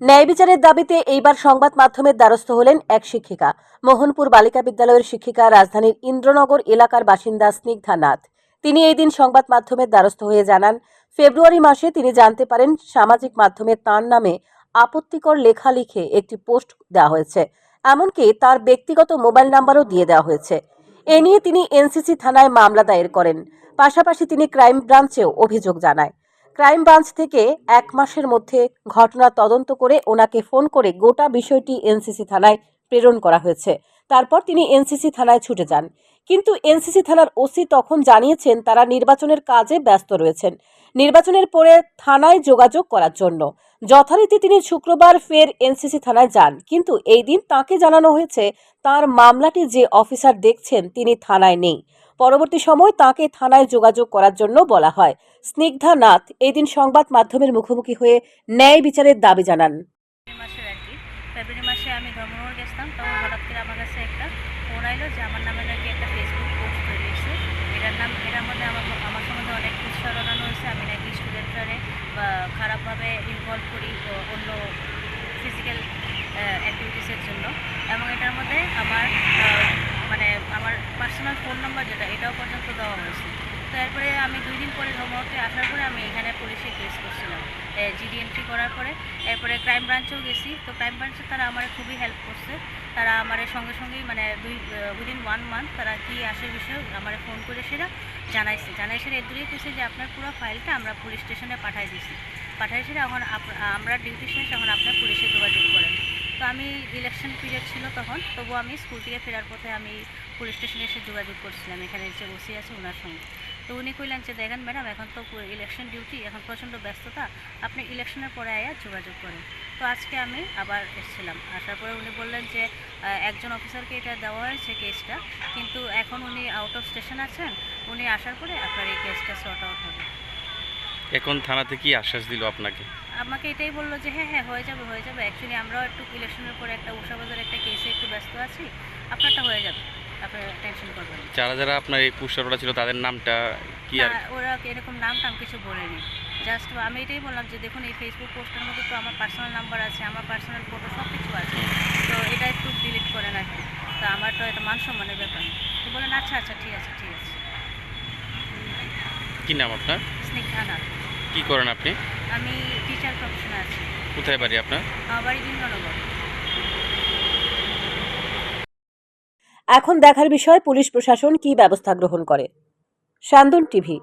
ন্যায় বিচারের দাবিতে এইবার সংবাদ মাধ্যমের দ্বারস্থ হলেন এক শিক্ষিকা। মোহনপুর বালিকা বিদ্যালয়ের শিক্ষিকা রাজধানীর ইন্দ্রনগর এলাকার বাসিন্দা স্নিগ্ধা নাথ। তিনি এই দিন সংবাদ মাধ্যমের দ্বারস্থ হয়ে জানান, ফেব্রুয়ারি মাসে তিনি জানতে পারেন সামাজিক মাধ্যমে তার নামে আপত্তিকর লেখা লিখে একটি পোস্ট দেওয়া হয়েছে। এমনকি তার ব্যক্তিগত মোবাইল নাম্বারও দিয়ে দেওয়া হয়েছে। এ নিয়ে তিনি এনসিসি থানায় মামলা দায়ের করেন। পাশাপাশি তিনি ক্রাইম ব্রাঞ্চেও অভিযোগ জানায়। ক্রাইম ব্রাঞ্চ থেকে এক মাসের মধ্যে ঘটনা তদন্ত করে ওনাকে ফোন করে গোটা বিষয়টি এনসিসি থানায় প্রেরণ করা হয়েছে। তারপর তিনি এনসিসি থানায় ছুটে যান। কিন্তু এনসিসি থানার ওসি তখন জানিয়েছেন, তারা নির্বাচনের কাজে ব্যস্ত রয়েছেন। নির্বাচনের পরে থানায় যোগাযোগ করার জন্য। যথারীতি তিনি শুক্রবার ফের এনসিসি থানায় যান। কিন্তু এই দিন তাকে জানানো হয়েছে, তার মামলাটি যে অফিসার দেখছেন, তিনি থানায় নেই। পরবর্তী সময় তাকে থানায় যোগাযোগ করার জন্য বলা হয়। স্নিগ্ধা নাথ এই দিন সংবাদ মাধ্যমের মুখোমুখি হয়ে ন্যায় বিচারের দাবি জানান। ফেব্রুয়ারি মাসে আমি গেছিলাম, তখন হঠাৎ করে আমার কাছে একটা আইলো একটা ফেসবুক আমার অনেক খারাপভাবে ইনভলভ করি অন্য ফিজিক্যাল অ্যাক্টিভিটিসের জন্য এবং এটার মধ্যে আমার আহ, মানে আমার পার্সোনাল ফোন নাম্বার যেটা, এটাও পর্যন্ত দেওয়া হয়েছে। তো এরপরে আমি দুই দিন পরে ধর্মতে আসার পরে আমি এখানে পুলিশে কেস করছিলাম। জিডি এন্ট্রি করার পরে। এরপরে ক্রাইম ব্রাঞ্চেও গেছি। তো ক্রাইম ব্রাঞ্চে তারা আমার খুবই হেল্প করছে। তারা আমার সঙ্গে সঙ্গেই মানে দুই উইদিন ওয়ান মান্থ তারা কি আসে বিষয় আমার ফোন করে সেটা জানাইছে। জানাই সেটা এর দূরেই কেছে যে, আপনার পুরো ফাইলটা আমরা পুলিশ স্টেশনে পাঠাই দিছি। পাঠাই সেটা এখন আমরা ডিউটি শেষ এখন আপনার পুলিশে আমি ইলেকশন পিরিয়ড ছিল তখন, তবু আমি স্কুল থেকে ফেরার পথে আমি পুলিশ স্টেশনে এসে যোগাযোগ করছিলাম। এখানে যে ওসি আছে ওনার সঙ্গে। তো উনি কইলেন যে, দেখেন ম্যাডাম, এখন তো ইলেকশন ডিউটি এখন প্রচণ্ড ব্যস্ততা। আপনি ইলেকশনের পরে আয়া যোগাযোগ করেন। তো আজকে আমি আবার এসেছিলাম। আসার পরে উনি বললেন যে একজন অফিসারকে এটা দেওয়া হয়েছে কেসটা কিন্তু এখন উনি আউট অফ স্টেশন আছেন। উনি আসার পরে আপনার এই কেসটা সর্ট আউট হবে। এখন থানাতে কি আশ্বাস দিল আপনাকে? আমাকে এটাই বলল যে হ্যাঁ হ্যাঁ হয়ে যাবে হয়ে যাবে। অ্যাকচুয়ালি আমরাও একটু ইলেকশনের পরে একটা উষাবাজার একটা কেসে একটু ব্যস্ত আছি। আপনারটা হয়ে যাবে। আপনারা টেনশন করবেন যারা যারা আপনার এই পুষ্টারটা ছিল তাদের নামটা কি আর? ওরা এরকম নাম টাম কিছু বলেনি। জাস্ট আমি এটাই বললাম যে দেখুন এই ফেসবুক পোস্টের মধ্যে তো আমার পার্সোনাল নাম্বার আছে আমার পার্সোনাল ফটো সব কিছু আছে তো এটা একটু ডিলিট করেন আর কি তো আমার তো এটা মান সম্মানের ব্যাপার তো বলেন আচ্ছা আচ্ছা ঠিক আছে ঠিক আছে। কি নাম আপনার? স্নিগ্ধা কি করেন আপনি? আমি টিচার প্রফেশনে আছি। কোথায় বাড়ি আপনার? আমার বাড়ি দিনগণগর এখন দেখার বিষয় পুলিশ প্রশাসন কি ব্যবস্থা গ্রহণ করে। সান্দন টিভি